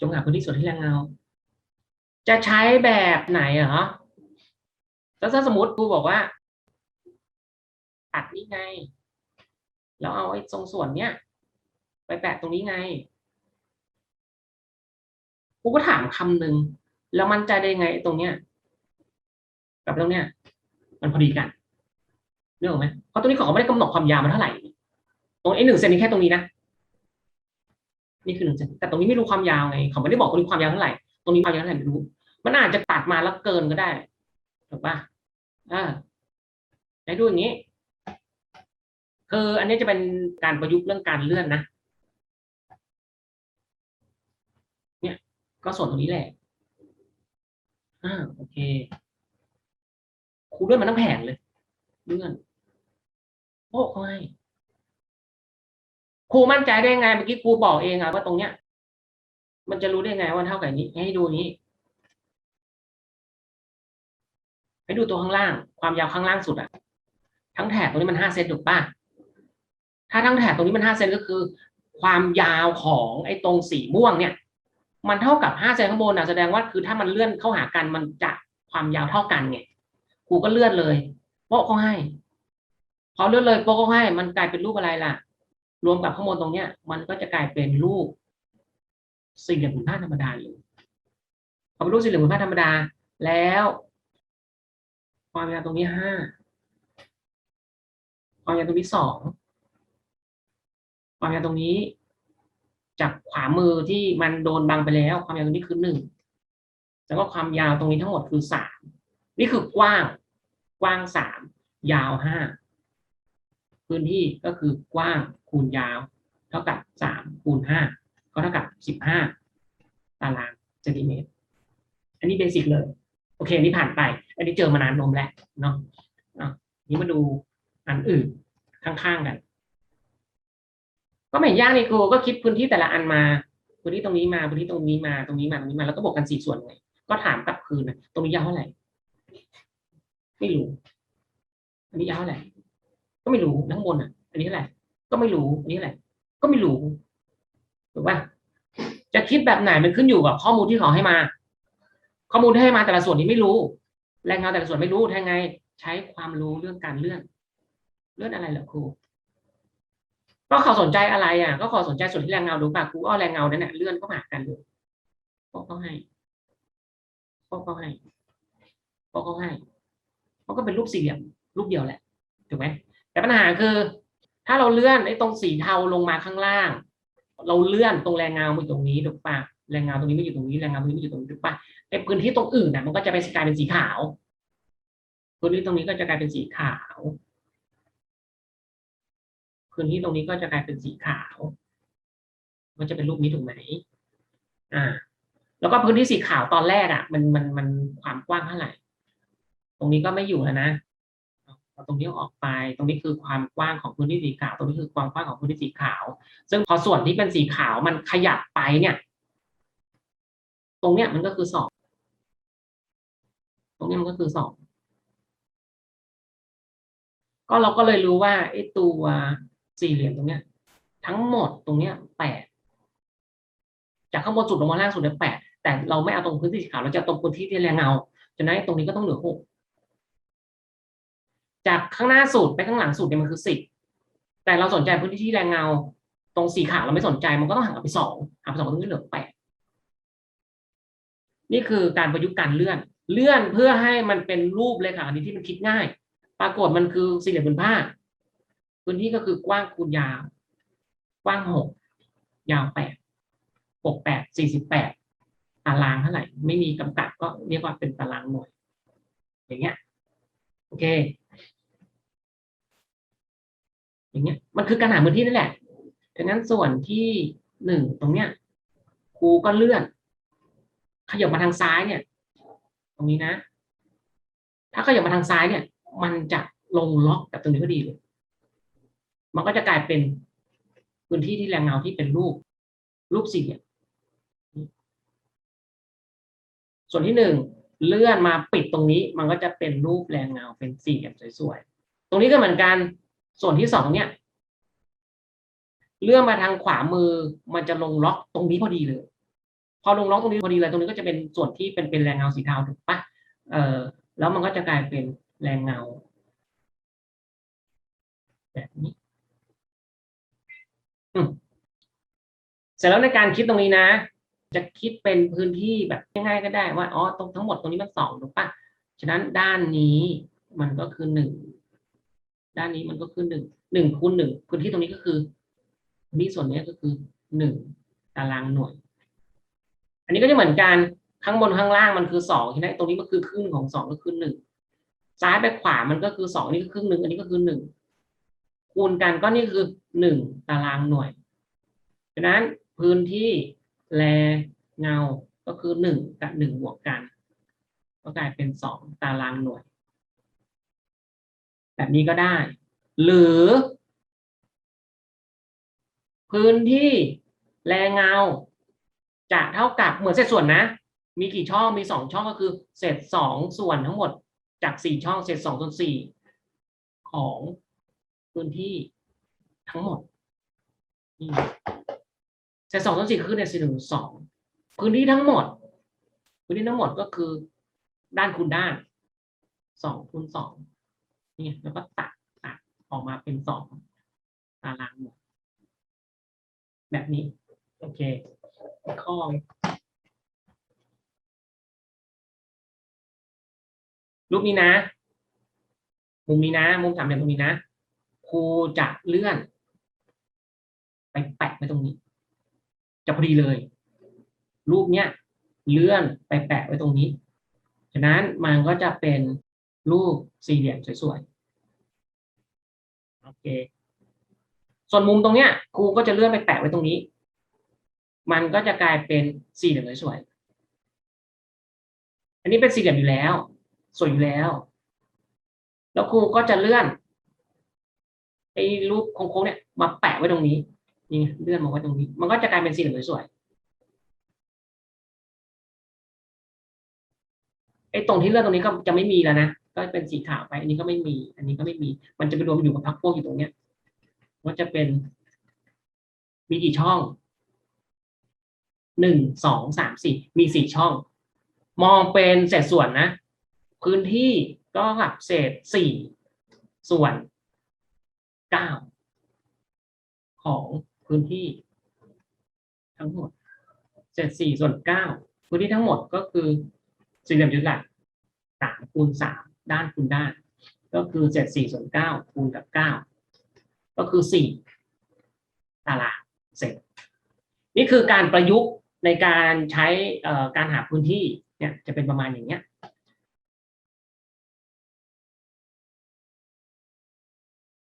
จงหาพื้นที่ส่วนที่แรงเงา จะใช้แบบไหนเหรอแล้วถ้าสมมติครูบอกว่า ตัดนี่ไง แล้วเอาไอ้ตรงส่วนเนี้ยไปแปะตรงนี้ไงครูก็ถามคำหนึ่งแล้วมั่นใจได้ไงตรงเนี้ย กับตรงเนี้ย มันพอดีกันเรื่องไหมเพราะตรงนี้เขาไม่ได้กำหนดความยาวมันเท่าไหร่ตรงไอ้หนึ่งเซนนี่แค่ตรงนี้นะ นี่คือหนึ่งเซนแต่ตรงนี้ไม่รู้ความยาวไงเขาไม่ได้บอกตรงนี้ความยาวเท่าไหร่ตรงนี้ความยาวเท่าไหร่ไม่รู้ มันอาจจะตัดมาแล้วเกินก็ได้ถูกปะอ่าได้ดูอย่างนี้คืออันนี้จะเป็นการประยุกต์เรื่องการเลื่อนนะเนี่ย ก็ส่วนตรงนี้แหละอ่าโอเคครูเลื่อนมันทั้งแผงเลย เลื่อนโอ้เขาให้ ครูมั่นใจได้ไงเมื่อกี้ครูบอกเองอะว่าตรงเนี้ย มันจะรู้ได้ไงว่าเท่ากับนี้ ให้ดูนี้ ให้ดูตัวข้างล่าง ความยาวข้างล่างสุดอะทั้งแถบตรงนี้มันห้าเซนถูกป่ะถ้าทั้งแถบตรงนี้มันห้าเซนก็คือ ความยาวของไอ้ตรงสีม่วงเนี่ย มันเท่ากับห้าเซนข้างบนนะแสดงว่าคือถ้ามันเลื่อนเข้าหากันมันจะความยาวเท่ากันไงครูก็เลื่อนเลยโป๊ะเขาให้ พอเลื่อนเลยโป๊ะเขาให้ มันกลายเป็นรูปอะไรล่ะ รวมกับข้างบนตรงเนี้ย มันก็จะกลายเป็นรูปสี่เหลี่ยมผืนผ้าธรรมดาอยู่พอเป็นรูปสี่เหลี่ยมผืนผ้าธรรมดา แล้ว ความยาวตรงนี้ห้าความยาวตรงนี้สองความยาวตรงนี้ จากขวามือที่มันโดนบังไปแล้ว ความยาวตรงนี้คือหนึ่งแล้วก็ความยาวตรงนี้ทั้งหมดคือสามนี่คือกว้าง กว้างสามยาวห้า พื้นที่ก็คือกว้างคูณยาว เท่ากับสามคูณห้าก็เท่ากับสิบห้าตารางเซนติเมตร อันนี้เบสิกเลย โอเคอันนี้ผ่านไป อันนี้เจอมานานนมแล้วเนาะอะนี้มาดูอันอื่นข้างๆกัน ก็ไม่ยากนี่ครูก็คิดพื้นที่แต่ละอันมาพื้นที่ตรงนี้มาพื้นที่ตรงนี้มาตรงนี้มาตรงนี้มาแล้วก็บวกกันสี่ส่วนไงก็ถามกลับคืนนะตรงนี้ยาวเท่าไหร่ไม่รู้อันนี้ยาวเท่าไหร่ ก็ไม่รู้ข้งบนอะ อันนี้เท่าไหร่ก็ไม่รู้อันนี้เท่าไหร่ก็ไม่รู้ถูกป่ะจะคิดแบบไหนมันขึ้นอยู่กับข้อมูลที่เขาให้มา ข้อมูลที่ให้มาแต่ละส่วนนี้ไม่รู้ แรงเงาแต่ละส่วนไม่รู้ทำไง ใช้ความรู้เรื่องการเลื่อน เลื่อนอะไรเหรอครูก็เขาสนใจอะไรอะ ก็ขาสนใจส่วนที่แรงเงาดูป่ะครูเอแรงเงานั่นแหละเลื่อนเข้ามาหากันเลยพวกเขาให้พวกเขาให้พวกเขาให้มันก็เป็นรูปสี่เหลี่ยมรูปเดียวแหละถูกไหม แต่ปัญหาคือ ถ้าเราเลื่อนไอ้ตรงสีเทาลงมาข้างล่าง เราเลื่อนตรงแรงเงามาอยู่ตรงนี้ถูกปะแรงเงาตรงนี้ไม่อยู่ตรงนี้แรงเงาตรงนี้ไม่อยู่ตรงนี้ถูกปะไอ้พื้นที่ตรงอื่นน่ะมันก็จะไปกลายเป็นสีขาวพื้นที่ตรงนี้ก็จะกลายเป็นสีขาวพื้นที่ตรงนี้ก็จะกลายเป็นสีขาวมันจะเป็นรูปนี้ถูกไหมอ่า แล้วก็พื้นที่สีขาวตอนแรกอะ มันมันมันความกว้างเท่าไหร่ ตรงนี้ก็ไม่อยู่แล้วนะ เอาตรงนี้ออกไป ตรงนี้คือความกว้างของพื้นที่สีขาว ตรงนี้คือความกว้างของพื้นที่สีขาว ซึ่งพอส่วนที่เป็นสีขาวมันขยับไปเนี่ย ตรงเนี้ยมันก็คือสองตรงนี้มันก็คือสองก็เราก็เลยรู้ว่าไอ้ตัวสี่เหลี่ยมตรงเนี้ย ทั้งหมดตรงเนี้ยแปดจากข้างบนสุดลงมาล่างสุดเนี่ยแปดแต่เราไม่เอาตรงพื้นที่สีขาวเราจะตรงพื้นที่ที่แรงเงาฉะนั้นตรงนี้ก็ต้องเหลือหก จากข้างหน้าสุดไปข้างหลังสุดเนี่ยมันคือสิบแต่เราสนใจพื้นที่ที่แรงเงา ตรงสีขาวเราไม่สนใจมันก็ต้องหักไปสองหักไปสองตรงนี้เหลือแปดนี่คือการประยุกต์การเลื่อน เลื่อนเพื่อให้มันเป็นรูปเลยค่ะอันนี้ที่มันคิดง่าย ปรากฏมันคือสี่เหลี่ยมผืนผ้าพื้นที่ก็คือกว้างคูณยาว กว้างหกยาวแปดหกแปดสี่สิบแปดตารางเท่าไหร่ ไม่มีกำกัดก็เรียกว่าเป็นตารางหน่วย อย่างเงี้ย โอเค อย่างเงี้ยมันคือการหาพื้นที่นั่นแหละดังนั้นส่วนที่หนึ่งตรงเนี้ยครูก็เลื่อน ขยับมาทางซ้ายเนี่ย ตรงนี้นะ ถ้าขยับมาทางซ้ายเนี่ย มันจะลงล็อกกับตรงนี้พอดีเลย มันก็จะกลายเป็นพื้นที่ที่แรงเงาที่เป็นรูป รูปสี่เหลี่ยมส่วนที่หนึ่งเลื่อนมาปิดตรงนี้ มันก็จะเป็นรูปแรงเงาเป็นสี่เหลี่ยมสวยๆ ตรงนี้ก็เหมือนกัน ส่วนที่สองเนี่ย เลื่อนมาทางขวามือมันจะลงล็อกตรงนี้พอดีเลย พอลงล็อกตรงนี้พอดีเลยตรงนี้ก็จะเป็นส่วนที่เป็นเป็นแรงเงาสีเทาถูกปะเออแล้วมันก็จะกลายเป็นแรงเงา แบบนี้เสร็จแล้วในการคิดตรงนี้นะ จะคิดเป็นพื้นที่แบบง่ายๆก็ได้ว่าอ๋อตรงทั้งหมดตรงนี้มันสองถูกปะฉะนั้นด้านนี้มันก็คือหนึ่ง ด้านนี้มันก็คือหนึ่งหนึ่งคูณหนึ่งพื้นที่ตรงนี้ก็คือพื้นที่ส่วนนี้ก็คือหนึ่งตารางหน่วย อันนี้ก็จะเหมือนกันข้างบนข้างล่างมันคือสองทีนี้ตรงนี้มันคือครึ่งของสองก็คือหนึ่งซ้ายไปขวามันก็คือสองนี่ก็ครึ่งหนึ่งอันนี้ก็คือหนึ่งคูณกันก็นี่คือหนึ่งตารางหน่วยฉะนั้นพื้นที่แลเงาก็คือหนึ่งกับหนึ่งบวกกัน ก็กลายเป็นสองตารางหน่วย แบบนี้ก็ได้ หรือ พื้นที่แรงเงาจะเท่ากับเหมือนเศษส่วนนะ มีกี่ช่องมีสองช่องก็คือเศษสองส่วนทั้งหมดจากสี่ช่องเศษสองส่วนสี่ของพื้นที่ทั้งหมดเศษสองส่วนสี่คือในสี่หนึ่งสองพื้นที่ทั้งหมด พื้นที่ทั้งหมดก็คือด้านคูณด้านสองคูณสอง นี่แล้วก็ตัดตัดออกมาเป็นสองตารางหมดแบบนี้ โอเค ข้อรูปนี้นะ มุมนี้นะ มุมสามเหลี่ยมตรงนี้นะ ครูจะเลื่อน ไปแปะไว้ตรงนี้ จะพอดีเลย รูปเนี้ย เลื่อนไปแปะไว้ตรงนี้ ฉะนั้นมันก็จะเป็น รูปสี่เหลี่ยมสวยๆ โอเค ส่วนมุมตรงเนี้ยครูก็จะเลื่อนไปแปะไว้ตรงนี้ มันก็จะกลายเป็นสี่เหลี่ยมสวยๆ อันนี้เป็นสี่เหลี่ยมอยู่แล้ว สวยอยู่แล้ว แล้วครูก็จะเลื่อนไอ้รูปโค้งๆเนี่ยมาแปะไว้ตรงนี้ นี่เลื่อนมาไว้ตรงนี้ มันก็จะกลายเป็นสี่เหลี่ยมสวยๆไอ้ตรงที่เลื่อนตรงนี้ก็จะไม่มีแล้วนะ ก็เป็นสีขาวไป อันนี้ก็ไม่มี อันนี้ก็ไม่มี มันจะไปรวมอยู่กับพักพวกอยู่ตรงเนี้ยมันจะเป็น มีกี่ช่องหนึ่งสองสามสี่มีสี่ช่อง มองเป็นเศษส่วนนะ พื้นที่ก็กับเศษสี่ส่วนเก้าของพื้นที่ ทั้งหมดเศษสี่ส่วนเก้าพื้นที่ทั้งหมดก็คือสี่เหลี่ยมยุทธหลักสามคูณสาม ด้านคูณด้าน ก็คือเจ็ดสี่ส่วนเก้าคูณกับเก้าก็คือสี่ตารางเศษนี่คือการประยุกต์ในการใช้การหาพื้นที่เนี่ยจะเป็นประมาณอย่างเงี้ย